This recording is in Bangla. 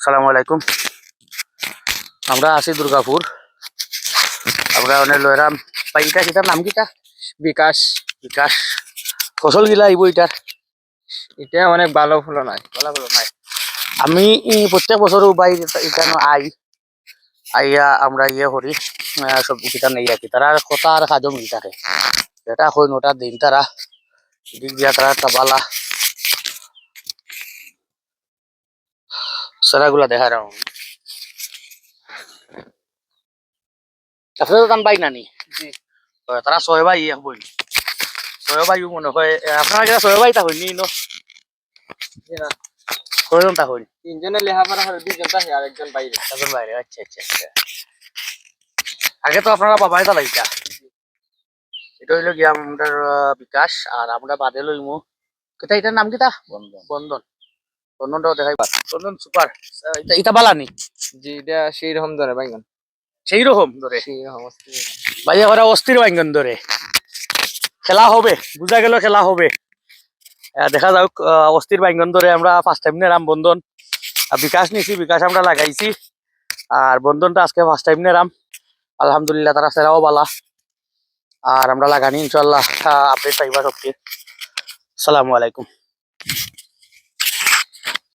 সালামু আলাইকুম। আমরা আছি দুর্গাপুর। আমরা অনেক লয়রাম পাইটা কিটার নাম কিটা বিকাশ। বিকাশ। ফসল গিলা আইব এটার এটা অনেক ভালো ফলন হয়। বলা বলো নাই আমি প্রত্যেক বছর বাই এটা আই। আইয়া আমরা ইয়ে করি। আহ, সব কিটা নেই রাখি তারা কথা আর মিল থাকে। এটা হয় নটা দিন তারা। দিক দিয়া তারা তাবালা। সেরাগুলা দেখা রাও আপনাদের দাম পাই নানি তারা ছয় ভাই ইয়ে বই ছয় ভাই মনে হয় আপনারা ছয় ভাই তা হয়নি ন কয়জন তা হয়নি তিনজনে লেখাপড়া করে দুইজন তাহে আর একজন বাইরে। একজন বাইরে আচ্ছা আচ্ছা আচ্ছা। আগে তো আপনারা পাবাই তা লাইটা এটা হইল গিয়া আমাদের বিকাশ আর আমরা বাদে লইমু। কেটা এটার নাম কিটা বন্ধন। বন্ধন। বন্ধনটাও দেখাই পার বন্ধন সুপার এটা এটা বালানি জি এটা সেই রকম ধরে বাইগন সেই রকম ধরে? সেই রকম অস্থির। ভাইয়া ওরা অস্থির বাঙ্গন ধরে। খেলা হবে বুঝা গেল খেলা হবে। দেখা যাক অস্থির বাঙ্গন ধরে আমরা ফার্স্ট টাইম নিলাম বন্ধন। আর বিকাশ নিছি বিকাশ আমরা লাগাইছি। আর বন্ধনটা আজকে ফার্স্ট টাইম নিলাম আলহামদুলিল্লাহ তারা সেরাও বালা। আর আমরা লাগানি ইনশাল্লাহ আপডেট পাইবা সবকে। সালামু আলাইকুম।